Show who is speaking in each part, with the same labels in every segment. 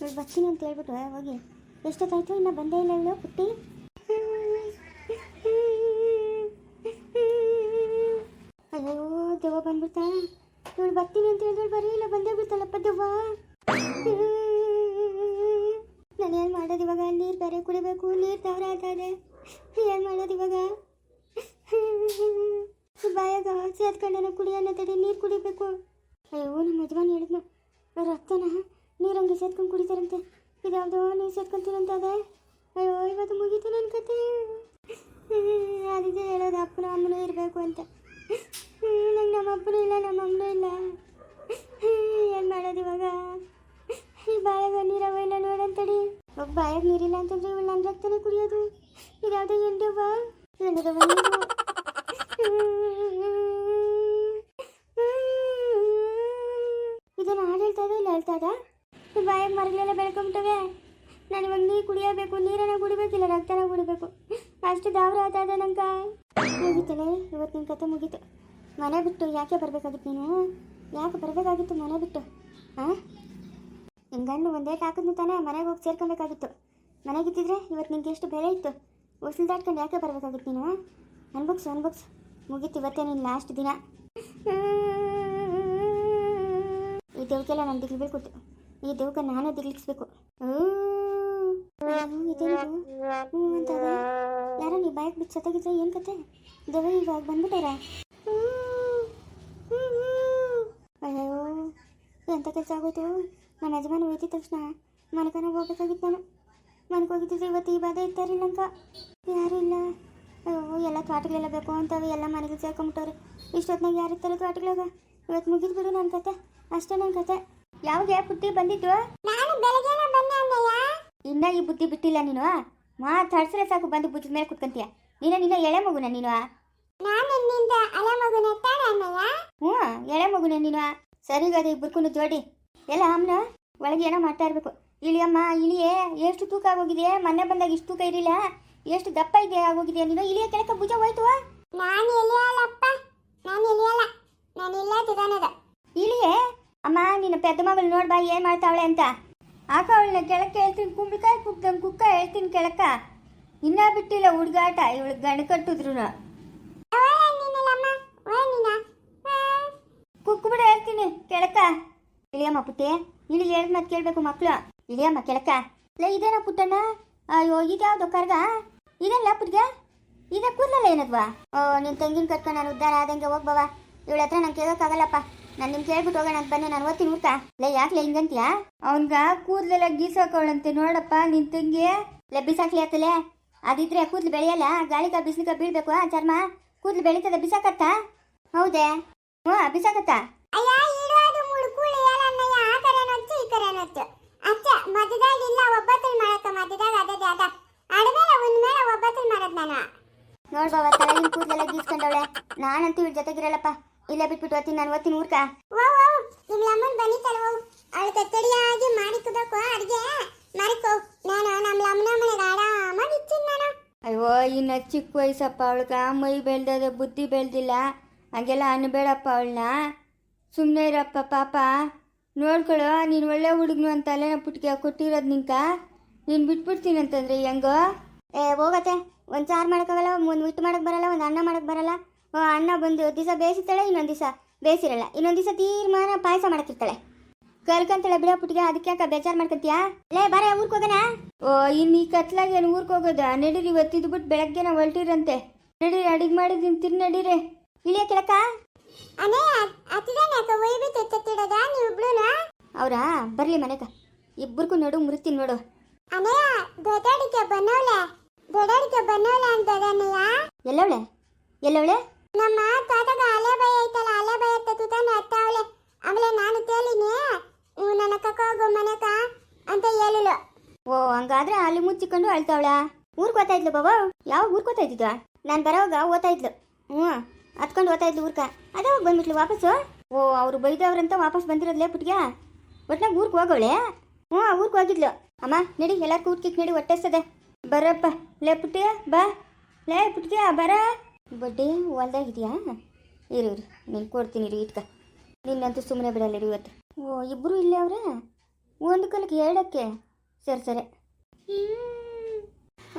Speaker 1: ಇವಳು ಬರ್ತೀನಿ ಅಂತ ಹೇಳ್ಬಿಟ್ಟು ಹೋಗಿ. ಎಷ್ಟೊತ್ತಾಯ್ತು? ಇನ್ನು ಬಂದೇ ಇಲ್ಲ ಇವಳು, ಪುಟ್ಟಿ? ಅಯ್ಯೋ, ದೆವ್ವ ಬಂದ್ಬಿಡ್ತಾ ಇವಳು ಬರ್ತೀನಿ ಅಂತ ಹೇಳಿದಳು ಬರೀ ಇಲ್ಲ, ಬಂದೇ ಬಿಡ್ತಾಳಪ್ಪ ದೆವ್ವ. ನಾನು ಏನು ಮಾಡೋದು ಇವಾಗ? ನೀರು ಬೇರೆ ಕುಡಿಬೇಕು, ನೀರು ತವರ ಏನು ಮಾಡೋದು ಇವಾಗ? ಬಾಯಾಗ ಸೇದ್ಕೊಂಡೇನ ಕುಡಿಯೋಣ ತಡಿ, ನೀರು ಕುಡಿಬೇಕು. ಅಯ್ಯೋ, ನಮ್ಮ ಯಜಮಾನ್ ಹೇಳಿದ್ನ, ರಕ್ತನ ನೀರಂಗೆ ಸೇದ್ಕೊಂಡು ಕುಡಿತಾರಂತೆ. ಇದ್ಯಾವುದೋ ನೀರು ಸೇದ್ಕೊಂತೀರಂತ ಅದೇ? ಅಯ್ಯೋ, ಇವತ್ತು ಮುಗೀತು ನನ್ನ ಕತೆ. ಅದಕ್ಕೆ ಹೇಳೋದು ಅಪ್ಪನ ಅಮ್ಮನೂ ಇರಬೇಕು ಅಂತ. ನಂಗೆ ನಮ್ಮ ಅಪ್ಪನೂ ಇಲ್ಲ, ನಮ್ಮ ಅಮ್ಮನೂ ಇಲ್ಲ. ಏನು ಮಾಡೋದು ಇವಾಗ? ಈ ಬಾಯಾಗ ನೀರವ ಇಲ್ಲ ನೋಡಂತಡಿ. ಒಬ್ಬ ಬಾಯಾಗ ನೀರಿಲ್ಲ ಅಂತಂದ್ರೆ ಇವಳು ನನ್ನ ರಕ್ತನೇ ಕುಡಿಯೋದು. ಇದ್ಯಾವುದೋ ಎಂಡವ್ವ ನೀರು ಇದನ್ನು ಹಾಡು ಹೇಳ್ತಾ ಇಲ್ಲ ಹೇಳ್ತಾ ಬಾಯಾಗ ಮರಗಳೆಲ್ಲ ಬೆಳ್ಕೊಂಬಿಟ್ಟವೆ. ನಾನು ಇವಾಗ ನೀರು ಕುಡಿಯಬೇಕು, ನೀರನ್ನ ಕುಡಿಬೇಕಿಲ್ಲ, ರಕ್ತನ ಕುಡಿಬೇಕು. ಅಷ್ಟು ದಾವ್ರ ಆತಾದ ನಂಗೆ. ಮುಗಿತಲೆ ಇವತ್ತು ನಿನ್ನ ಕತೆ ಮುಗೀತು. ಮನೆ ಬಿಟ್ಟು ಯಾಕೆ ಬರಬೇಕಾಗಿತ್ತು ನೀನು? ಯಾಕೆ ಬರಬೇಕಾಗಿತ್ತು ಮನೆ ಬಿಟ್ಟು? ಹಾಂ ನಿನ್ನ ಗಂಡು ಒಂದೇ ಹಾಕಿದ್ನು ತಾನೇ ಮನೆಗೆ ಹೋಗಿ ಸೇರ್ಕೊಬೇಕಾಗಿತ್ತು. ಮನೆಗಿದ್ದಿದ್ರೆ ಇವತ್ತು ನಿಂಗೆ ಎಷ್ಟು ಬೆಲೆ ಇತ್ತು? ಉಸಿಲ್ ದಾಟ್ಕೊಂಡು ಯಾಕೆ ಬರಬೇಕಾಗಿತ್ತು ನೀನು? ಅನ್ಬುಕ್ಸ್ ಅನ್ಬುಕ್ಸ್. ಮುಗೀತು ಇವತ್ತೇ ನೀನು ಲಾಸ್ಟ್ ದಿನ. ಈ ದೇವಕ್ಕೆಲ್ಲ ನಾನು ದಿಗ್ಲಿಬೇಕು ಈ ದೇವಕ್ಕೆ ನಾನೇ ದಿಗ್ಲಿಕ್ಸ್ಬೇಕು ಇದೇನಿದು ಹ್ಞೂ ಅಂತ ಯಾರೋ ನೀ ಬೈಕ್ ಬಿಟ್ಟು ಸತ್ತಾಗಿದ್ರೆ ಏನು ಕತೆ? ದೇವ ಇವಾಗ ಬಂದ್ಬಿಟ್ಟಾರ ಅಯ್ಯೋ ಎಂಥ ಕೆಲಸ ಆಗೋಯ್ತು? ನಮ್ಮ ಯಜಮಾನ ಹೋಯ್ತಿದ ತಕ್ಷಣ ಮನೆಕನ ಹೋಗ್ಬೇಕಾಗಿತ್ತು ನಾನು. ಮನೆಗೆ ಹೋಗಿದ್ದಿದ್ರೆ ಇವತ್ತು ಈ ಬಾಧೆ ಇರ್ತಾರಿಲ್ಲ ನಂಗೆ ಯಾರೂ ಇಲ್ಲ. ಅಯ್ಯೋ, ಎಲ್ಲ ತ್ವಾಟಗಳೆಲ್ಲ ಬೇಕು ಅಂತವೆ ಎಲ್ಲ ಮನೆಗೆ ಸೇರ್ಕೊಂಬಿಟ್ಟವ್ರೆ ಇಷ್ಟೊತ್ತಿನಾಗ ಯಾರು ಇರ್ತಾರೆ ತ್ವಾಟಗಳಾಗ ಇವತ್ತು ಮುಗಿದ್ಬಿಡು ನನ್ನ ಕತೆ. ಅಷ್ಟೇ ನನ್ನ ಕತೆ. ಯಾವಾಗ ಬುದ್ಧಿ ಬಂದಿದ್ದು?
Speaker 2: ನಾನು ಬೆಳಗ್ಗೆನೆ ಬಂದೆ ಅಣ್ಣಯ್ಯ
Speaker 1: ಇನ್ನ ಈ ಬುದ್ಧಿ ಬಿಟ್ಟಿಲ್ಲ ನೀನು? ಮಾತಾಡ್ಸ್ರೆ ಸಾಕು ಬಂದು ಬುಜ್ಜದ ಮೇಲೆ ಕುತ್ಕಂತೀಯ. ನೀನ ನಿನ್ನ ಎಳೆ ಮಗುನ ನೀನು?
Speaker 2: ನಾನು ನಿನ್ನಿಂದ ಅಲೆ ಮಗುನ ತಾನೆ ಅಣ್ಣಯ್ಯ
Speaker 1: ಹ್ಞೂ ಎಳೆ ಮಗುನ ನೀನು. ಸರಿಗದ ಇಬ್ಬರ್ಕು ಜೋಡಿ. ಎಲ್ಲ ಅಮ್ಮನ ಒಳಗೆ ಏನೋ ಮಾಡ್ತಾ ಇರ್ಬೇಕು. ಇಳಿಯಮ್ಮ ಇಳಿಯೇ ಎಷ್ಟು ತೂಕ ಆಗೋಗಿದೆ? ಮೊನ್ನೆ ಬಂದಾಗ ಇಷ್ಟು ತೂಕ ಇರಲಿಲ್ಲ. ಎಷ್ಟು ದಪ್ಪ ಇದೆ ಆಗೋಗಿದೆ ನೀನು? ಇಳಿಯ ಕೆಳಕ ಭುಜ ಹೋಯ್ತು
Speaker 2: ನಾನು ಎಲಿಯಲ್ಲಪ್ಪ ನಾನು ಎಲಿಯಲ್ಲ ನಾನು ಇಲ್ಲ ತಿದಾನದ
Speaker 1: ಇಳಿಯೇ ಅಮ್ಮ, ನಿನ್ನ ಪೆದ್ದ ನೋಡ್ಬಾ ಏನು ಮಾಡ್ತಾವಳೆ ಅಂತ. ಆಕ ಅವಳನ್ನ ಕೆಳಕ್ಕೆ ಹೇಳ್ತೀನಿ ಕುಂಬಳಕಾಯಿ ಕುಕ್ದಂಗೆ ಕುಕ್ಕ ಹೇಳ್ತೀನಿ ಕೆಳಕ ಇನ್ನ ಬಿಟ್ಟಿಲ್ಲ ಹುಡುಗಾಟ, ಇವಳು ಗಣ ಕಟ್ಟಿದ್ರು.
Speaker 2: ನೀನಲ್ಲಮ್ಮ ಓಯ್ ನೀನ
Speaker 1: ಕುಕ್ಕು ಬಿಡ ಹೇಳ್ತೀನಿ ಕೆಳಕ ಇಳಿಯಮ್ಮ ಪುಟ್ಟಿ, ಇಳಿ ಹೇಳಿದ ಮತ್ತೆ ಕೇಳ್ಬೇಕು ಮಕ್ಳು. ಇಳಿಯಮ್ಮ ಕೆಳಕ ಲೇ, ಇದೇನ ಪುಟ್ಟಣ್ಣ? ಅಯ್ಯೋ, ಇದ್ಯಾವ್ದು ಕರ್ಗ? ಇದೆಲ್ಲ ಪುಟ್ಗೆ? ಇದ ಕೂದಲಲ್ಲ ಏನದ್ವಾ? ಓ, ನಿನ್ ತಂಗಿನ ಕಟ್ಕೊಂಡು ನಾನು ಉದ್ದಾರ ಆದಂಗೆ ಹೋಗ್ಬವ ಇವಳ ಹತ್ರ ನಂಗೆ ಕೇಳೋಕ್ಕಾಗಲ್ಲಪ್ಪ. ನಾನು ನಿಮ್ಗೆ ಕೇಳ್ಬಿಟ್ಟು ಹೋಗೋಣ ಅಂತ ಬನ್ನಿ ನಾನು ಓದ್ತೀನಿ ಊಟ. ಲೇ ಯಾಕ್ಲೆ ಹಿಂಗಂತ್ಯಾ? ಅವನ್ಗ ಕೂದಲೆಲ್ಲ ಗೀಸಾಕೊಳ್ಳಂತೆ ನೋಡಪ್ಪ ನಿನ್ ತಂಗಿ. ಲೇ ಬಿಸಾಕ್ಲಿ ಆತಲೆ. ಅದಿದ್ರೆ ಕೂದ್ಲು ಬೆಳೆಯಲ್ಲ ಗಾಳಿಗ ಬಿಸಿಲಿಗ ಬೀಳ್ಬೇಕು ಆ ಚರ್ಮ. ಕೂದ್ಲು ಬೆಳೀತದ ಬಿಸಾಕತ್ತ? ಹೌದೇ. ಹ್ಞೂ ಬಿಸಾಕತ್ತ? ನೋಡ್ಬವ ತಲೆಗಿನ ಕೂದಲೆಲ್ಲ ಗೀಸ್ಕೊಂಡವಳೆ. ನಾನಂತೂ ಇವ್ರ ಜೊತೆಗಿರಲ್ಲಪ್ಪ. ಇಲ್ಲೇ ಬಿಟ್ಬಿಟ್ಟು ಓದ್ತೀನಿ ನಾನು ಓದ್ತೀನಿ ಊರ್ಕ.
Speaker 2: ನಿಮ್ಮ ಅಮ್ಮನ ಬನ್ನಿತಲ್ಲ ಓ ಅವಳು ತತ್ತಡಿಯಾಗಿ ಮಾಡಿಕಬೇಕು ಅಡ್ಗೆ. ಮಾಡಿಕೋ ನಾನು ನಮ್ಮ ಅಮ್ಮನ ಮನೆಗೆ ಆರಾಮಾಗಿ ಇಚ್ಚಿನ್ ನಾನು.
Speaker 1: ಅಯ್ಯೋ ಇನ್ನು ಚಿಕ್ಕ ವಯಸ್ಸಪ್ಪ ಅವಳ್ಗ ಮೈ ಬೆಳ್ದದ ಬುದ್ಧಿ ಬೆಳ್ದಿಲ್ಲ. ಹಂಗೆಲ್ಲ ಅನ್ಬೇಡಪ್ಪ ಅವಳನ್ನ ಸುಮ್ಮನೆ ಇರಪ್ಪ ಪಾಪ. ನೋಡ್ಕೊಳ್ಳೋ ನೀನು ಒಳ್ಳೆ ಹುಡುಗನು ಅಂತ ಅಲ್ಲೇ ಪುಟ್ಟಿಗೆ ಕೊಟ್ಟಿರೋದು ನಿಂಕ. ನೀನು ಬಿಟ್ಬಿಡ್ತೀನಿ ಅಂತಂದ್ರೆ ಹೆಂಗೋ? ಏ ಹೋಗತ್ತೆ. ಒಂದು ಸಾರು ಮಾಡೋಕ್ಕಾಗಲ್ಲ ಒಂದು ಹಿಟ್ಟು ಮಾಡೋಕ್ಕೆ ಬರಲ್ಲ ಒಂದು ಅನ್ನ ಮಾಡೋಕ್ಕೆ ಬರಲ್ಲ. ಅನ್ನ ಬಂದು ದಿವಸ ಬೇಯಿಸಿರ್ತಾಳೆ ಇನ್ನೊಂದು ದಿವಸ ಬೇಯಿಸಿರಲ್ಲ. ಇನ್ನೊಂದು ದಿವಸ ತೀರ್ಮಾನ ಪಾಯಸ ಮಾಡ್ತಿರ್ತಾಳೆ. ಕಲ್ಕಂತಾಳೆ ಬಿಡ ಪುಟ್ಟಿಗೆ ಅದಕ್ಕೆ ಯಾಕೆ ಬೇಜಾರು ಮಾಡ್ಕೊಂತೀಯಾ? ಲೇ ಬಾರ ಊರ್ಗೆ ಹೋಗೋಣ? ಓ ಇನ್ನು ಈ ಕತ್ಲಾಗ ಏನು ಊರ್ಗೆ ಹೋಗೋದ? ನಡೀರಿ ಇವತ್ತು ಇದು ಬಿಟ್ಟು ಬೆಳಗ್ಗೆ ನಾವು ಹೊಲ್ಟಿರಂತೆ. ನಡೀರಿ ಅಡಿಗೆ ಮಾಡಿದ್ದೀನಿ ತಿನ್ ನಡೀರಿ. ಇಳಿಯ ಕೆಳಕ ಅವ್ರಾ? ಬರ್ಲಿ ಮನೆಗ. ಇಬ್ಬರಿಗೂ ನಡು ಮುರಿತೀನಿ ನೋಡು. ಎಲ್ಲವಳೆ? ಎಲ್ಲವಳೆ?
Speaker 2: ನಮ್ಮ ತಾತಗ ಅಲೆ ಬೈ ಐತಲ್ಲ, ಅಲೆ ಐತ ತುತಾನ ಅತ್ತವಳೆ ಆಮೇಲೆ ನಾನು ತೇಲಿನಿ ನನ್ನ ಕಕ್ಕೋಗು ಮನೆಕ ಅಂತ ಹೇಳಿಳು
Speaker 1: ಓ, ಹಂಗಾದ್ರೆ ಅಲ್ಲಿ ಮುಚ್ಚಿಕೊಂಡು ಅಳ್ತಾವಳ? ಊರ್ಗೆ ಓದ್ತಾ ಇದ್ಲು ಬಾಬಾ? ಯಾವ ಊರ್ಗೆ ನಾನು ಬರೋವಾಗ ಓದ್ತಾ ಇದ್ಲು. ಹ್ಞೂ ಹತ್ಕೊಂಡು ಓದ್ತಾ ಇದ್ಲು ಊರ್ಕ ಅದೇ ಬಂದ್ಬಿಟ್ಲು ವಾಪಸ್ಸು? ಓ, ಅವ್ರು ಬೈದವ್ರಂತ ವಾಪಸ್ ಬಂದಿರೋದ್ಲೇ ಪುಟ್ಗೆ? ಒಟ್ನಾಗ ಊರ್ಗೆ ಹೋಗೋಳೆ ಹ್ಞೂ ಊರ್ಗೆ ಹೋಗಿದ್ಲು. ಅಮ್ಮ, ನಡಿ, ಎಲ್ಲಾರ್ಗೂ ಊಟ ನಡಿ ಹೊಟ್ಟೆಸ್ತದೆ ಬರಪ್ಪ. ಲೇ ಪುಟ್ಟಿಯ ಬಾ. ಲೇ ಪುಟ್ಗೆ, ಬರ. ಬಡ್ಡಿ ಹೊಲ್ದಾಗಿದೆಯಾ ಇರು ಇರು. ನೀನು ಕೊಡ್ತೀನಿ ರೀ ಇಟ್ಕ. ನಿನ್ನಂತೂ ಸುಮ್ಮನೆ ಬಿಡಲ್ಲ ರೀ ಇವತ್ತು. ಓ ಇಬ್ಬರು ಇಲ್ಲೇ ಅವ್ರೆ? ಒಂದು ಕಾಲಕ್ಕೆ ಎರಡಕ್ಕೆ? ಸರಿ ಸರಿ.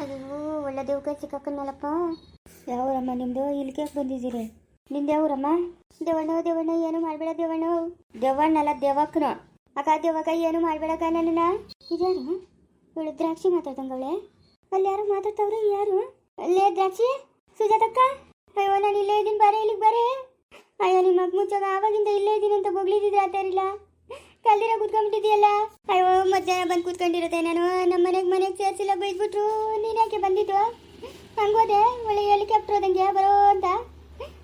Speaker 1: ಅದು ಒಳ್ಳೆ ದೇವ್ಕ ಸಿಕ್ಕಾಕನ್ನಲ್ಲಪ್ಪ ಯಾವರಮ್ಮ ನಿಮ್ದು? ಇಲ್ಲಿಗೆ ಬಂದಿದ್ದೀರಿ? ನಿಂದು ಯಾವರಮ್ಮ? ದೇವಣ್ಣ ದೇವಣ್ಣ, ಏನು ಮಾಡ್ಬೇಡ ದೇವಣ್ಣ? ದೇವಣ್ಣಲ್ಲ ದೇವಕ್ಕನು. ಅಕ್ಕ, ದೇವಕ್ಕ, ಏನು ಮಾಡಬೇಡಕ್ಕ ನನ್ನ ಇದ್ಯಾರು ಇವಳು ದ್ರಾಕ್ಷಿ ಮಾತಾಡ್ದಂಗವಳೆ? ಅಲ್ಲಿ ಯಾರು ಮಾತಾಡ್ತಾವ್ರೆ? ಯಾರು? ಅಲ್ಲೇ ದ್ರಾಕ್ಷಿ? ಸುಜಾತಕ್ಕ? ಅಯ್ಯೋ, ನಾನು ಇಲ್ಲೇ ಇದ್ದೀನಿ ಬಾರೆ, ಇಲ್ಲಿಗೆ ಬರೇ. ಅಯ್ಯೋ, ನಿಮ್ಮ ಮಗ ಮುಚ್ಚಾಗ ಆವಾಗಿಂದ ಇಲ್ಲೇ ಇದ್ದೀನಿ ಅಂತ ಆ ಆತಾರಿಲ್ಲ ಕಲ್ದಿರ ಕೂತ್ಕೊಂಡ್ಬಿಟ್ಟಿದ್ಯಲ್ಲ ಅಯ್ಯೋ ಮಧ್ಯಾಹ್ನ ಬಂದು ಕೂತ್ಕೊಂಡಿರತ್ತೆ ನಾನು. ನಮ್ಮ ಮನೆಗೆ ಮನೆಗೆ ಸೇರಿಸಿಲ್ಲ ಬೈದ್ಬಿಟ್ರು. ನೀನ್ಯಾಕೆ ಬಂದಿದ್ದು? ಹಂಗೋದೆ ಒಳ್ಳೆ ಹೆಲಿಕಾಪ್ಟರ್ ಹೋದಂಗೆ ಬರೋ ಅಂತ.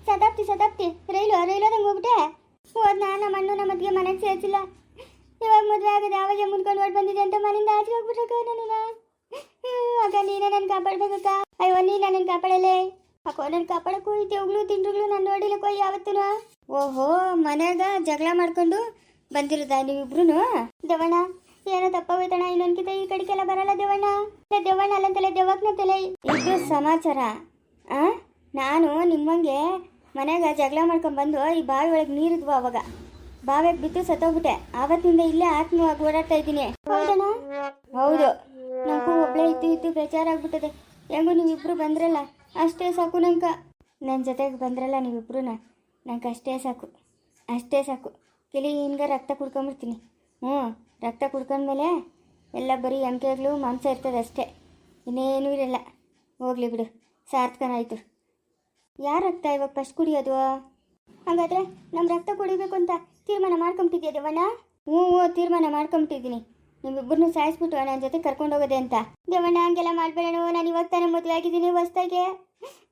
Speaker 1: ಸತಾಪ್ತಿ ಸತಾಪ್ತಿ ರೈಲು ರೈಲು ಹೋದಂಗೆ ಹೋಗ್ಬಿಟ್ಟೆ. ಹೋದ್ ನಾನು ನಮ್ಮ ಅಣ್ಣು, ನಮ್ಮ ಅತ್ತಿಗೆ ಮನೆಗೆ ಸೇರಿಸಿಲ್ಲ ಇವಾಗ ಮದುವೆ ಆಗದೆ. ಆವಾಗ ಮುಂದ್ಕೊಂಡು ಓಡ್ ಬಂದಿದೆ ಅಂತ ಮನೆಯಿಂದ ಆಚೆ ಹೋಗ್ಬಿಟ್ರಕ್ಕ ನನ್ನ ಅಕ್ಕ, ನೀನೇ ನನ್ನ ಕಾಪಾಡ್ಬೇಕಕ್ಕ. ಅಯ್ಯೋ ನೀ ನನ್ನ ಕಾಪಾಡಲೇ ಅಕ್ಕೋ ನನ್ನ ಕಾಪಾಡಕ್ಕೂ ಈ ದೇವ್ಗಳು ತಿಂಡ್ರುಗಳು ನಾನು ನೋಡಿಲ್ಲಕ್ಕೋ ಯಾವತ್ತೂ ಓಹೋ ಮನ್ಯಾಗ ಜಗಳ ಮಾಡ್ಕೊಂಡು ಬಂದಿರೋದ ನೀವಿಬ್ರು ದೇವಣ್ಣ ಏನೋ ತಪ್ಪಾಗೋಯ್ತಣ ಇನ್ನೊಂದ್ಕಿತ ಈ ಕಡೆಗೆಲ್ಲ ಬರಲ್ಲ ದೇವಣ್ಣ. ಲೇ ದೇವಣ್ಣ ಅಲ್ಲಂತಲೇ ದೇವಕ್ನ ತಲೆ ಇದು ಸಮಾಚಾರ. ಆ? ನಾನು ನಿಮ್ಮಂಗೆ ಮನ್ಯಾಗ ಜಗಳ ಮಾಡ್ಕೊಂಡು ಬಂದು ಈ ಬಾವಿ ಒಳಗೆ ನೀರಿದ್ವು ಅವಾಗ. ಬಾವಿಗೆ ಬಿದ್ದು ಸತ್ತೋಗ್ಬಿಟ್ಟೆ. ಆವತ್ತಿಂದ ಇಲ್ಲೇ ಆತ್ಮವಾಗಿ ಓಡಾಡ್ತಾ ಇದ್ದೀನಿ. ಹೌದಣ್ಣ? ಹೌದು. ನಂಗೂ ಒಬ್ಳೆ ಇದ್ದು ಇದ್ದು ಬೇಜಾರಾಗ್ಬಿಟ್ಟದೆ. ಹೆಂಗು ನೀವಿಬ್ರು ಬಂದ್ರಲ್ಲ? ಅಷ್ಟೇ ಸಾಕು ನಂಕ. ನನ್ನ ಜೊತೆಗೆ ಬಂದ್ರಲ್ಲ ನೀವಿಬ್ರು ನಂಗೆ ಅಷ್ಟೇ ಸಾಕು ಅಷ್ಟೇ ಸಾಕು. ಹಿಂಗೆ ರಕ್ತ ಕುಡ್ಕೊಂಬಿಡ್ತೀನಿ. ಹ್ಞೂ, ರಕ್ತ ಕುಡ್ಕೊಂಡ್ಮೇಲೆ ಎಲ್ಲ ಬರೀ ಎಂಕೆಗಳು ಮಾಂಸ ಇರ್ತದೆ ಅಷ್ಟೇ. ಇನ್ನೇನೂ ಇರಲ್ಲ. ಹೋಗ್ಲಿ ಬಿಡು ಸಾರ್ಥಕನಾಯಿತು ಯಾರ ರಕ್ತ ಇವಾಗ ಫಸ್ಟ್ ಕುಡಿಯೋದು? ಹಾಗಾದ್ರೆ ನಮ್ಮ ರಕ್ತ ಕುಡಿಬೇಕು ಅಂತ ತೀರ್ಮಾನ ಮಾಡ್ಕೊಂಬಿಟ್ಟಿದ್ಯಾ ದೇವಣ್ಣ? ಹ್ಞೂ ಹ್ಞೂ, ತೀರ್ಮಾನ ಮಾಡ್ಕೊಂಬಿಟ್ಟಿದ್ದೀನಿ. ನಿಮ್ಮಿಬ್ಬರನ್ನು ಸಾಯಿಸ್ಬಿಟ್ಟು ನನ್ನ ಜೊತೆ ಕರ್ಕೊಂಡು ಹೋಗೋದೆ ಅಂತ. ದೇವಣ್ಣ, ಹಂಗೆಲ್ಲ ಮಾಡಬೇಡ ನಾನು ಇವಾಗ ತಾನೇ ಮದುವೆ ಆಗಿದ್ದೀನಿ ಹೊಸ್ದಾಗೆ.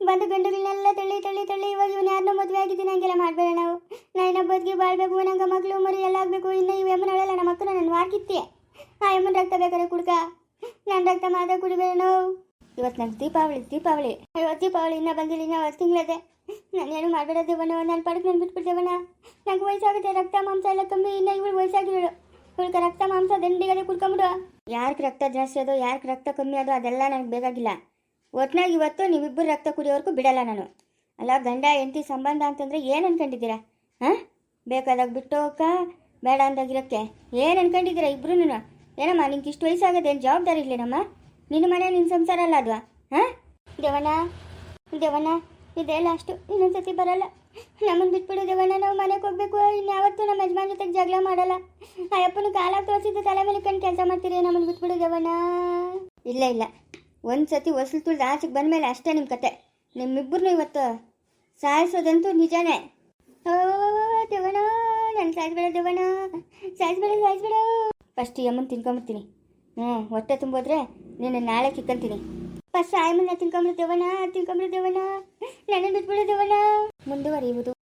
Speaker 1: ಬಂದು ಗಂಡುಗಳನ್ನೆಲ್ಲ ತಳ್ಳಿ ತಳ್ಳಿ ತಳ್ಳಿ ಇವಾಗ ಇವನು ಯಾರನ್ನ ಮದುವೆ ಆಗಿದ್ದೀನಿ. ಹಂಗೆಲ್ಲ ಮಾಡಬೇಡ ನಾವು. ನಾನು ಬದುಕಿ ಬಾಳ್ಬೇಕು, ನಂಗೆ ಮಗಳು, ಮರಿ ಎಲ್ಲ ಆಗಬೇಕು. ಇನ್ನು ಇವು ಹೇಳಲ್ಲ ನಮ್ಮ ಮಕ್ಕಳು ನಾನು ಮಾರ್ಕಿತ್ತೆ ಆ ಯಮ್ಮನ ರಕ್ತ ಬೇಕಾದ್ರೆ ಕುಡ್ಕ. ನನ್ನ ರಕ್ತ ಮಾತ್ರ ಕುಡಿಬೇಡ ನಾವು. ಇವತ್ತು ನಂಗೆ ದೀಪಾವಳಿ ದೀಪಾವಳಿ. ಇವತ್ತು ದೀಪಾವಳಿ ಇನ್ನೂ ಬಂದಿಲ್ಲ, ಇನ್ನೂ ಹತ್ತು ತಿಂಗಳದೆ. ನಾನೇನು ಮಾಡಬೇಡ ದೇವಣ್ಣ. ನನ್ನ ಪಡಕ್ಕೆ ನಾನು ದೇವಣ್ಣ. ನಂಗೆ ವಯಸ್ಸಾಗುತ್ತೆ, ರಕ್ತ, ಮಾಂಸ ಎಲ್ಲ ಕಮ್ಮಿ. ಇನ್ನೂ ಇವಳು ವಯಸ್ಸಾಗಿರೋಳು. ಇವಳಿಗೆ ರಕ್ತ ಮಾಂಸ ದಂಡಿಗದೆ ಕುಡ್ಕೊಂಬಿಡು. ಯಾರಿಗೆ ರಕ್ತ ಜಾಸ್ತಿ ಅದೋ ಯಾರಿಗೆ ರಕ್ತ ಕಮ್ಮಿ ಅದೋ ಅದೆಲ್ಲ ನನಗೆ ಬೇಕಾಗಿಲ್ಲ. ಒಟ್ನಾಗ ಇವತ್ತು ನೀವಿಬ್ಬರು ರಕ್ತ ಕುಡಿಯೋವರೆಗೂ ಬಿಡಲ್ಲ ನಾನು. ಅಲ್ಲ, ಗಂಡ, ಹೆಂಡತಿ ಸಂಬಂಧ ಅಂತಂದ್ರೆ ಏನು ಅನ್ಕೊಂಡಿದ್ದೀರಾ? ಹಾಂ? ಬೇಕಾದಾಗ ಬಿಟ್ಟು ಹೋಗ ಬೇಡ ಅಂದಾಗಿರೋಕ್ಕೆ. ಏನು ಅನ್ಕೊಂಡಿದ್ದೀರಾ ಇಬ್ರು ಏನಮ್ಮ, ನಿಂಗೆ ಇಷ್ಟು ವಯಸ್ಸಾಗದೆ ಏನು ಜವಾಬ್ದಾರಿ ಇಲ್ಲೇನಮ್ಮ? ನಿನ್ನ ಮನೆ ನಿನ್ನ ಸಂಸಾರ ಅಲ್ಲ ಅದು, ಹಾಂ? ದೇವಣ್ಣ ದೇವಣ್ಣ, ಇದೆಲ್ಲ ಲಾಸ್ಟು ಇನ್ನೊಂದ್ಸತಿ ಬರಲ್ಲ. ನಮ್ಮನ್ನು ಬಿಟ್ಬಿಡು ದೇವಣ್ಣ, ನಾವು ಮನೆಗೆ ಹೋಗ್ಬೇಕು. ಇನ್ಯಾವತ್ತೂ ನಮ್ಮ ಯಜಮಾನ್ ಜೊತೆಗೆ ಜಗಳ ಮಾಡಲ್ಲ. ಅಯ್ಯಪ್ಪನ ಕಾಲ ತೋರಿಸಿದ್ದು ತಲೆ ಮೇಲೆ ಕೆಲಸ ಮಾಡ್ತೀರಿ ನಮ್ಮನ್ನು ಬಿಟ್ಬಿಡು ದೇವಣ್ಣ. ಇಲ್ಲ ಇಲ್ಲ. ಒಂದು ಸತಿ ಹೊಸಲು ತುಳಿದು ಆಚೆಗೆ ಬಂದಮೇಲೆ ಅಷ್ಟೇ ನಿಮ್ಮ ಕತೆ. ನಿಮ್ಮಿಬ್ಬರನ್ನೂ ಇವತ್ತು ಸಾಯಿಸೋದಂತೂ ನಿಜಾನೇ. ಓ ದೇವಣ್ಣ ನನ್ನ ಸಾಯಿಸ್ಬೇಡ, ದೇವಣ್ಣ. ಸಾಯಿಸ್ಬೇಡ ಸಾಯಿಸ್ಬೇಡ. ಫಸ್ಟ್ ಅಮ್ಮನ ತಿನ್ಕೊಂಬಿಡ್ತೀನಿ. ಹ್ಞೂ, ಹೊಟ್ಟೆ ತುಂಬೋದ್ರೆ ನೀನು ನಾಳೆ ಕಿಕ್ಕಂತೀನಿ ಫಸ್ಟ್ ಆಯಮ್ಮನ್ನ ತಿನ್ಕೊಂಬಿಡು ತಿನ್ಕೊಂಬಿಡ್ತೇವಣ್ಣ ತಿನ್ಕೊಂಬಿಡು ದೇವಣ್ಣ. ನನ್ನ ಬಿಟ್ಬಿಡು ದೇವಣ್ಣ. ಮುಂದುವರಿಯುವುದು.